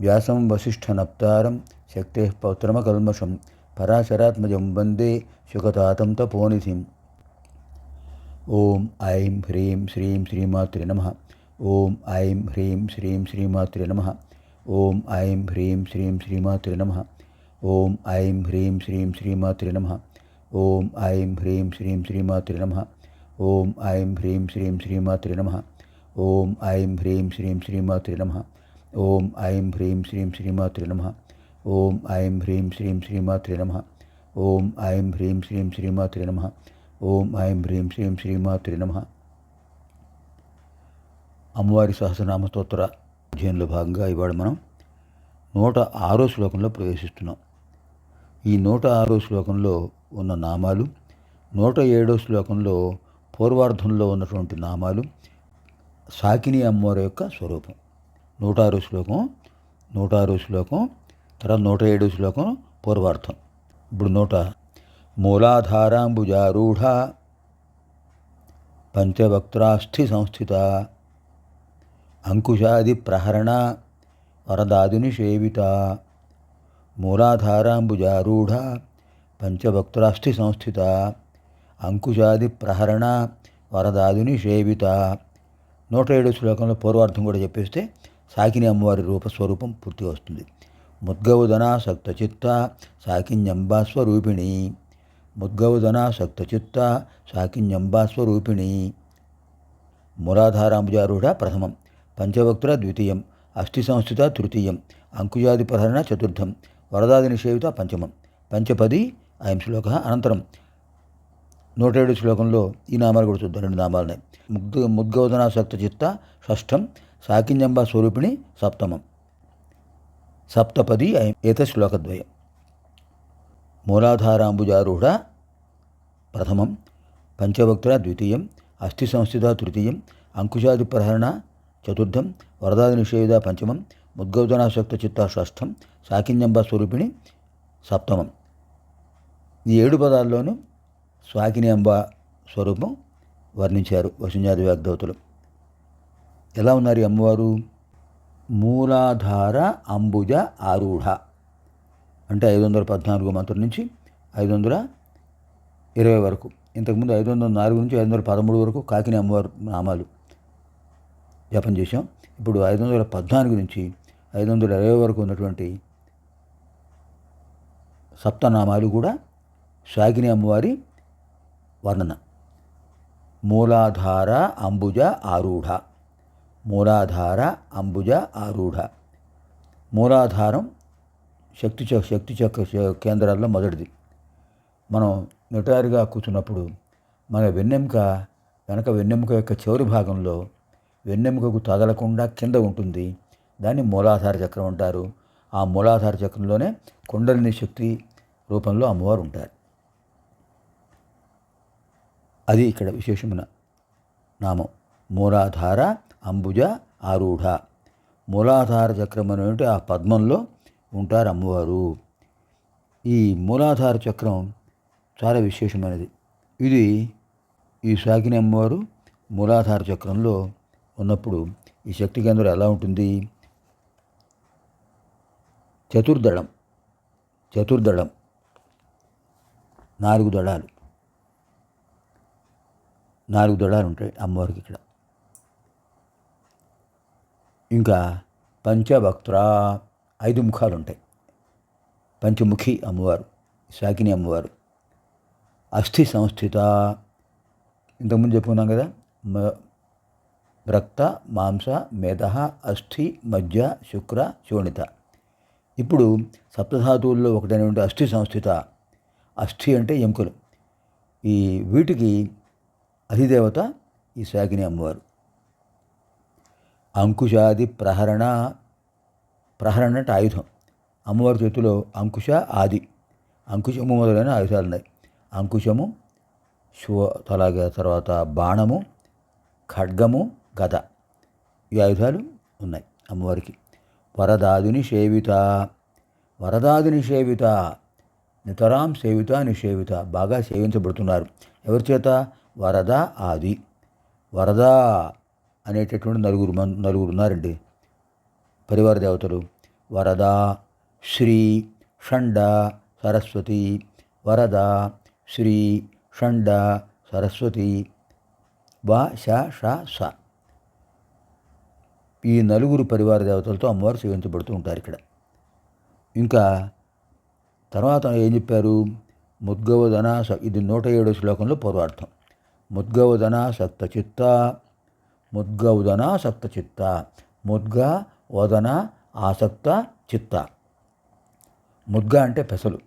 వ్యాసం వసిష్ఠనప్తారం శక్తే పౌత్రమకల్మషం పరాశరాత్మజం వందే శుకతాతం తపోనిధిం. ఓం ఐం హ్రీం శ్రీం శ్రీమాత్రి నమ. ఓం ఐం హ్రీం శ్రీం శ్రీమాత్రి నమ. ఓం ఐం హ్రీం శ్రీం శ్రీమాత్రి నమ. ఓం ఐం హ్రీం శ్రీం శ్రీమాత్రి నమ. ఓం ఐం హ్రీం శ్రీం శ్రీమాత్రి నమ. ఓం ఐం హ్రీం శ్రీం శ్రీమాత్రి నమ. ఓం ఐం హ్రీం శ్రీం శ్రీమాత్రి నమ. ఓం ఐం హ్రీం శ్రీం శ్రీమాతృ నమ. ఓం ఐం హ్రీం శ్రీం శ్రీమాతృ నమ. ఓం ఐం హ్రీం శ్రీం శ్రీమాతృ నమ. ఓం ఐం హ్రీం శ్రీం శ్రీమాతృ నమ. అమ్మవారి సహస్రనామ స్తోత్ర అధ్యయనంలో భాగంగా ఇవాడు మనం నూట ఆరో శ్లోకంలో ప్రవేశిస్తున్నాం. ఈ నూట ఆరో శ్లోకంలో ఉన్న నామాలు నూట ఏడో శ్లోకంలో పూర్వార్ధంలో ఉన్నటువంటి నామాలు సాకిని అమ్మవారి యొక్క స్వరూపం. నూట ఆరు శ్లోకం నూట ఆరు శ్లోకం తర్వాత నూట ఏడు శ్లోకం పూర్వార్థం. ఇప్పుడు నూట మూలాధారాంబుజారూఢ పంచవక్త్రాస్థి సంస్థిత అంకుశాది ప్రహరణ వరదాదుని సేవిత మూలాధారాంబుజారూఢ పంచవక్త్రాస్థి సంస్థిత అంకుశాది ప్రహరణ వరదాదుని సేవిత నూట ఏడు శ్లోకంలో పూర్వార్థం కూడా చెప్పేస్తే సాకిని అమ్మవారి రూపస్వరూపం పూర్తి వస్తుంది. ముద్గౌదన సక్తచిత్త సాకిన్యంబాస్వరూపిణి ముద్గౌదన సక్తచిత్త సాకిన్యంబాస్వరూపిణి మురాధారాంబుజారూఢ ప్రథమం. పంచవక్తుల ద్వితీయం. అస్థి సంస్థిత తృతీయం. అంకుజాది ప్రహరణ చతుర్థం. వరదాది నిషేవిత పంచమం. పంచపది అయం శ్లోక అనంతరం. నూట ఏడు శ్లోకంలో ఈ నామాలు కూడా చూద్దాం. రెండు నామాలున్నాయి. ముగ్ధ ముద్గోదనాసక్త సక్తచిత్త షష్ఠం సాకిన్యంబ స్వరూపిణి సప్తమం. సప్తపది ఏత శ్లోకద్వయం. మూలాధారాంబుజారూఢ ప్రథమం. పంచభక్తుల ద్వితీయం. అస్థి సంస్థిత తృతీయం. అంకుశాది ప్రహరణ చతుర్థం. వరదాది నిషేధ పంచమం. ముద్గౌతనాసక్త చిత్త షష్ఠం సాకిన్యంబ స్వరూపిణి సప్తమం. ఈ ఏడు పదాల్లోనూ స్వాకిని అంబ స్వరూపం వర్ణించారు వసుంజాది వాగ్దవతులు ఎలా ఉన్నారు అమ్మవారు? మూలాధార అంబుజ ఆరూఢ. అంటే ఐదు వందల పద్నాలుగు మంత్రం నుంచి ఐదు వందల ఇరవై వరకు. ఇంతకుముందు ఐదు వందల నాలుగు నుంచి ఐదు వందల పదమూడు వరకు కాకిని అమ్మవారు నామాలు జపం చేశాం. ఇప్పుడు ఐదు వందల పద్నాలుగు నుంచి ఐదు వందల ఇరవై వరకు ఉన్నటువంటి సప్తనామాలు కూడా సాగిని అమ్మవారి వర్ణన. మూలాధార అంబుజ ఆరూఢ. మూలాధార అంబుజ ఆరూఢ. మూలాధారం శక్తి శక్తి చక్ర కేంద్రాల్లో మొదటిది. మనం నిటారుగా కూర్చున్నప్పుడు మన వెన్నెముక వెనక వెన్నెముక యొక్క చివరి భాగంలో వెన్నెముకకు తగలకుండా కింద ఉంటుంది. దాన్ని మూలాధార చక్రం అంటారు. ఆ మూలాధార చక్రంలోనే కుండలిని శక్తి రూపంలో అమ్మవారు ఉంటారు. అది ఇక్కడ విశేషమైన నామం. మూలాధార అంబుజ ఆరూఢ. మూలాధార చక్రం అనేటువంటి ఆ పద్మంలో ఉంటారు అమ్మవారు. ఈ మూలాధార చక్రం చాలా విశేషమైనది. ఇది ఈ సాకిని అమ్మవారు మూలాధార చక్రంలో ఉన్నప్పుడు ఈ శక్తి కేంద్రం ఎలా ఉంటుంది? చతుర్దళం చతుర్దళం నాలుగు దళాలు. నాలుగు దళాలు ఉంటాయి అమ్మవారికి ఇక్కడ. ఇంకా పంచభక్తురా ఐదు ముఖాలు ఉంటాయి పంచముఖి అమ్మవారు శాకిని అమ్మవారు అస్థి సంస్థిత. ఇంతకుముందు చెప్పుకున్నాం కదా రక్త మాంస మేధ అస్థి మధ్య శుక్ర శోణిత. ఇప్పుడు సప్తధాతువుల్లో ఒకటైనటువంటి అస్థి సంస్థిత. అస్థి అంటే ఎముకలు. ఈ వీటికి అధిదేవత ఈ శాకిని అమ్మవారు. అంకుశాది ప్రహరణ ప్రహరణ అంటే ఆయుధం. అమ్మవారి చేతిలో అంకుశ ఆది. అంకుశము మొదలైన ఆయుధాలు ఉన్నాయి. అంకుశము శివ అలాగే తర్వాత బాణము ఖడ్గము గద. ఈ ఆయుధాలు ఉన్నాయి అమ్మవారికి. వరదాదుని సేవిత వరదాది సేవిత నితరాం సేవిత నిషేవిత బాగా సేవించబడుతున్నారు. ఎవరి చేత? వరద ఆది. వరద అనేటటువంటి నలుగురు మన్ నలుగురు ఉన్నారండి. పరివార దేవతలు వరద శ్రీ షండ సరస్వతి వరద శ్రీ షండ సరస్వతి వా ష ష స. ఈ నలుగురు పరివార దేవతలతో అమ్మవారు సేవించబడుతూ ఉంటారు ఇక్కడ. ఇంకా తర్వాత ఏం చెప్పారు? ముద్గవదన స ఇది నూట ఏడో శ్లోకంలో పూర్వార్థం. ముద్గవదన సప్త ముద్గ ఉదన సప్త చిత్త. ముద్గ వదన ఆసక్త చిత్త. ముద్గ అంటే పెసలు.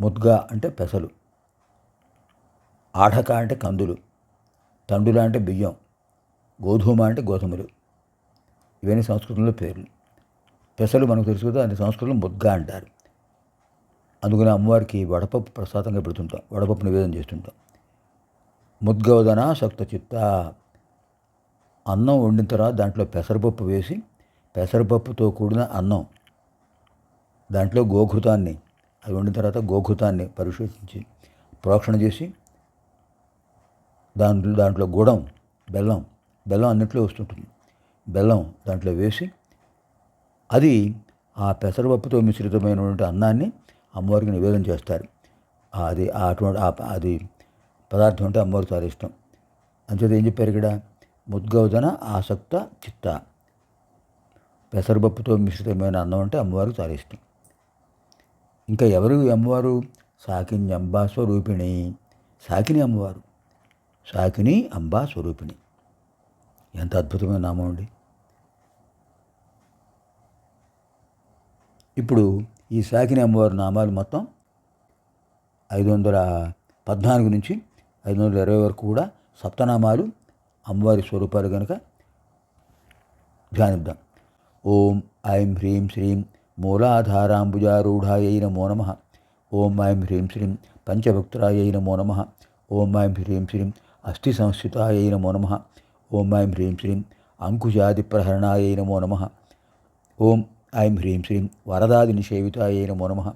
ముద్గ అంటే పెసలు. ఆఢక అంటే కందులు. తండుల అంటే బియ్యం. గోధుమ అంటే గోధుమలు. ఇవన్నీ సంస్కృతంలో పేర్లు. పెసలు మనకు తెలుసు కదా అన్ని సంస్కృతంలో ముద్గ అంటారు. అందుకని అమ్మవారికి వడపప్పు ప్రసాదంగా పెడుతుంటాం. వడపప్పు నివేదన చేస్తుంటాం. ముద్గోదన సక్త చిత్త అన్నం వండిన తర్వాత దాంట్లో పెసరపప్పు వేసి పెసరపప్పుతో కూడిన అన్నం దాంట్లో గోఘృతాన్ని అది వండిన తర్వాత గోఘృతాన్ని పరిశోధించి ప్రోక్షణ చేసి దాంట్లో దాంట్లో గుడం బెల్లం బెల్లం అన్నింటిలో వస్తుంటుంది. బెల్లం దాంట్లో వేసి అది ఆ పెసరపప్పుతో మిశ్రితమైనటువంటి అన్నాన్ని అమ్మవారికి నివేదన చేస్తారు. అది అటువంటి అది పదార్థం అంటే అమ్మవారు చాలా ఇష్టం. అంచేత ఏం చెప్పారు ఇక్కడ? ముద్గౌదన ఆసక్త చిత్త. పెసరపప్పుతో మిశ్రితమైన అన్నం అంటే అమ్మవారికి చాలా ఇష్టం. ఇంకా ఎవరు అమ్మవారు? సాకిని అంబా స్వరూపిణి. సాకిని అమ్మవారు. సాకిని అంబా స్వరూపిణి. ఎంత అద్భుతమైన నామం అండి. ఇప్పుడు ఈ సాకిని అమ్మవారి నామాలు మొత్తం ఐదు వందల పద్నాలుగు నుంచి ఐదు వందల ఇరవై వరకు కూడా సప్తనామాలు అమ్మవారి స్వరూపాలు కనుక ధ్యానిద్దాం. ఓం ఐం హ్రీం శ్రీం మూలాధారాంబుజారూఢాయై నమో నమ. ఓం ఐం హ్రీం శ్రీం పంచభక్తురాయై నమో నమ. ఓం ఐం హ్రీం శ్రీం అస్థి సంస్థితాయై నమో నమ. ఓం ఐం హ్రీం శ్రీం అంకుశాది ప్రహరణాయై నమో నమ. ఓం ఐం హ్రీం శ్రీం వరదాది నిషేవితాయై నమో నమ.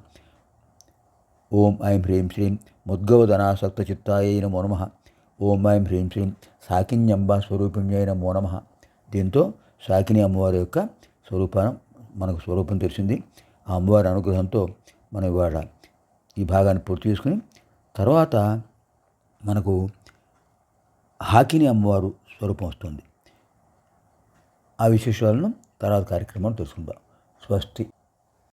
ఓం ఐం హ్రీం శ్రీం ముద్గవదనాసక్తచిత్తాయై నమో నమ. ఓం ఐం హ్రీం శ్రీం సాకిన్యంబ స్వరూపిణ్యై నమో నమ. దీంతో సాకిని అమ్మవారి యొక్క స్వరూపం మనకు స్వరూపం తెలిసింది. ఆ అమ్మవారి అనుగ్రహంతో మనం ఇవాళ ఈ భాగాన్ని పూర్తి చేసుకుని తర్వాత మనకు హాకిని అమ్మవారు స్వరూపం వస్తుంది. ఆ విశేషాలను తర్వాత కార్యక్రమాలు తెలుసుకుందాం. స్వస్తి.